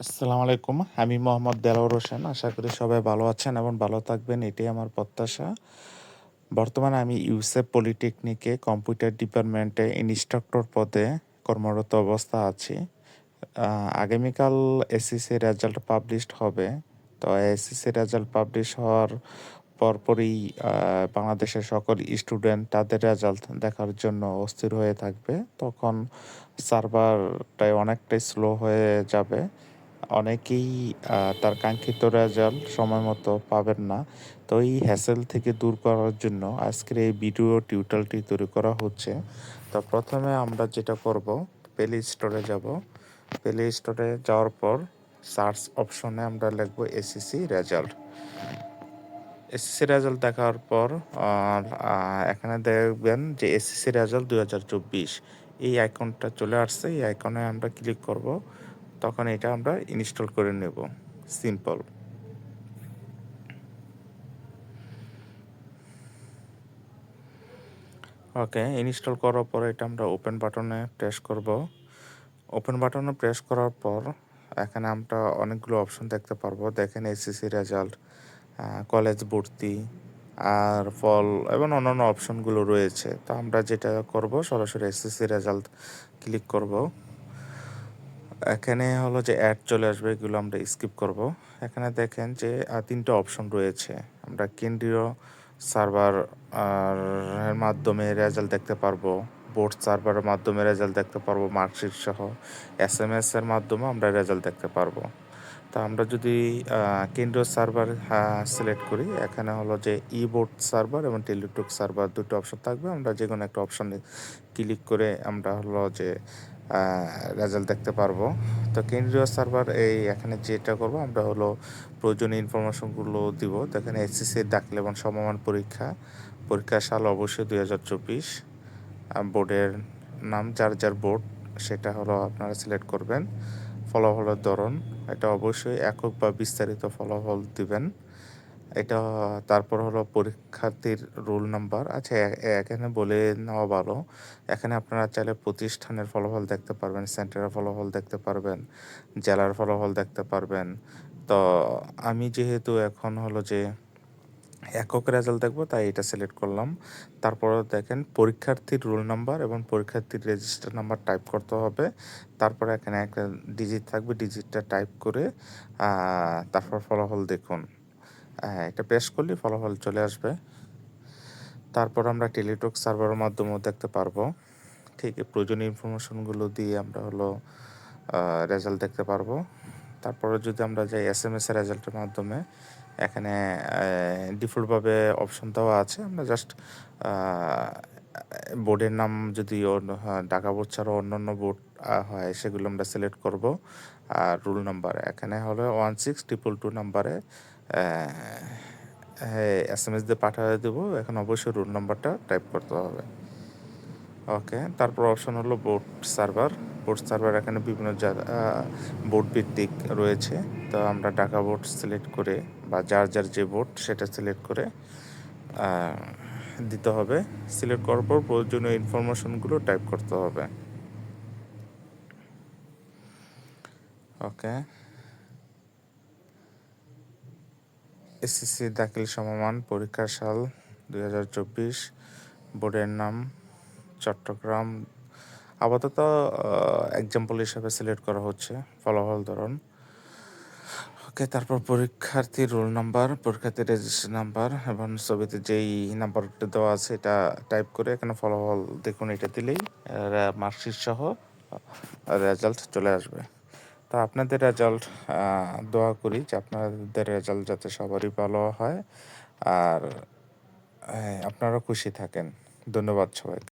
আসসালামু আলাইকুম। আমি মোহাম্মদ দেলাওয়ার হোসেন। আশা করি সবাই ভালো আছেন এবং ভালো থাকবেন। এটাই আমার প্রত্যাশা। বর্তমানে আমি ইউসেফ পলিটেকনিকে কম্পিউটার ডিপার্টমেন্টে ইনস্ট্রাক্টর পদে কর্মরত অবস্থা আছি। আগামীকাল এসএসসি রেজাল্ট পাবলিশড হবে। তো এসএসসি রেজাল্ট পাবলিশ হওয়ার পরপরই বাংলাদেশের সকল স্টুডেন্ট তাদের রেজাল্ট দেখার জন্য অস্থির হয়ে থাকবে। তখন সার্ভারটাই অনেকটাই স্লো হয়ে যাবে। অনেকেই তার কাঙ্ক্ষিত রেজাল্ট সময় মতো পাবেন না। তো এই হ্যাসেল থেকে দূর করার জন্য আজকের এই ভিডিও টিউটোরিয়ালটি তৈরি করা হচ্ছে। তো প্রথমে আমরা যেটা করব প্লে স্টোরে যাব। প্লে স্টোরে যাওয়ার পর সার্চ অপশনে আমরা লিখব এসএসসি রেজাল্ট এসএসসি রেজাল্ট দেখার পর এখানে দেখবেন যে এসএসসি রেজাল্ট দুই হাজার চব্বিশ। এই আইকনটা চলে আসছে। এই আইকনে আমরা ক্লিক করব। তখন এটা আমরা ইনস্টল করে নেব। সিম্পল। ওকে, ইনস্টল করার পর এটা আমরা ওপেন বাটনে প্রেস করব। ওপেন বাটনে প্রেস করার পর এখানে আমরা অনেকগুলো অপশন দেখতে পারব। দেখেন এসএসসি রেজাল্ট কলেজ ভর্তি, আর ফল এবং অন্যান্য অপশনগুলো রয়েছে। তো আমরা যেটা করব, সরাসরি এসএসসি রেজাল্ট ক্লিক করব। এখানে হলো যে অ্যাড চলে আসবে, এগুলো আমরা স্কিপ করব। এখানে দেখেন যে তিনটে অপশন রয়েছে। আমরা কেন্দ্রীয় সার্ভার এর মাধ্যমে রেজাল্ট দেখতে পারব। বোর্ড সার্ভারের মাধ্যমে রেজাল্ট দেখতে পারব মার্কশিট সহ। এস এম এস এর মাধ্যমে আমরা রেজাল্ট দেখতে পারব। তা আমরা যদি কেন্দ্রীয় সার্ভার সিলেক্ট করি, এখানে হলো যে ই বোর্ড সার্ভার এবং টেলিটক সার্ভার দুটো অপশন থাকবে। আমরা যে কোনো একটা অপশনে ক্লিক করে আমরা হলো যে রেজাল্ট দেখতে পারব। তো কেন্দ্রীয় সার্ভার এই এখানে যেটা করব, আমরা হলো প্রয়োজনীয় ইনফরমেশনগুলো দিব। দেখেন এসএসসি দাখিল এবং সমমান পরীক্ষা। পরীক্ষার সাল অবশ্যই দুই হাজার চব্বিশ। বোর্ডের নাম, যার যার বোর্ড সেটা হলো আপনারা সিলেক্ট করবেন। ফলাফলের ধরন, এটা অবশ্যই একক বা বিস্তারিত ফলাফল দিবেন। এটা তারপর হলো পরীক্ষার্থীর রোল নাম্বার। আচ্ছা এখানে বলে নেওয়া ভালো। এখানে আপনারা চাইলে প্রতিষ্ঠানের ফলাফল দেখতে পারবেন, সেন্টারের ফলাফল দেখতে পারবেন, জেলার ফলাফল দেখতে পারবেন। তো আমি যেহেতু এখন হলো যে একক রেজাল্ট দেখব, তাই এটা সিলেক্ট করলাম। তারপর দেখেন পরীক্ষার্থীর রোল নাম্বার এবং পরীক্ষার্থীর রেজিস্টার নাম্বার টাইপ করতে হবে। তারপরে এখানে একটা ডিজিট থাকবে ডিজিটটা টাইপ করে তারপর ফলাফল দেখুন। হ্যাঁ এটা পেশ করলে ফলাফল চলে আসবে। তারপর আমরা টেলিটক সার্ভারের মাধ্যমেও দেখতে পারব। ঠিক প্রয়োজনীয় ইনফরমেশনগুলো দিয়ে আমরা হলো রেজাল্ট দেখতে পারব। তারপরে যদি আমরা যাই এস এম এস এর রেজাল্টের মাধ্যমে, এখানে ডিফল্টভাবে অপশন দেওয়া আছে। আমরা জাস্ট বোর্ডের নাম যদি ঢাকা বোর্ড ছাড়াও অন্যান্য বোর্ড হয়, সেগুলো আমরা সিলেক্ট করব। আর রুল নাম্বার এখানে হলো ওয়ান সিক্স ট্রিপল টু নাম্বারে এস এম এস দিয়ে পাঠিয়ে দেবো। এখন অবশ্যই রুল নাম্বারটা টাইপ করতে হবে। ওকে তারপর অপশন হলো বোর্ড সার্ভার বোর্ড সার্ভার এখানে বিভিন্ন জায়গা বোর্ড ভিত্তিক রয়েছে। তো আমরা ঢাকা বোর্ড সিলেক্ট করে বা যার যার যে বোর্ড সেটা সিলেক্ট করে দিতে হবে। সিলেক্ট করার পর প্রয়োজনীয় ইনফরমেশনগুলো টাইপ করতে হবে। ওকে এসএসসি দাখিল সমমান পরীক্ষার সাল দুই হাজার চব্বিশ। বোর্ডের নাম চট্টগ্রাম। আপাতত এক্সাম্পল হিসাবে সিলেক্ট করা হচ্ছে। ফলাফল ধরন। ওকে, তারপর পরীক্ষার্থীর রোল নাম্বার পরীক্ষার্থীর রেজিস্ট্রেশন নাম্বার এবং ছবিতে যেই নাম্বারটা দেওয়া আছে এটা টাইপ করে এখানে ফলাফল দেখুন, এটা দিলেই মার্কশিট সহ রেজাল্ট চলে আসবে। তা আপনাদের রেজাল্ট দোয়া করি যে আপনাদের রেজাল্ট যাতে সবারই ভালো হয়। আর আপনারা খুশি থাকেন। ধন্যবাদ সবাইকে।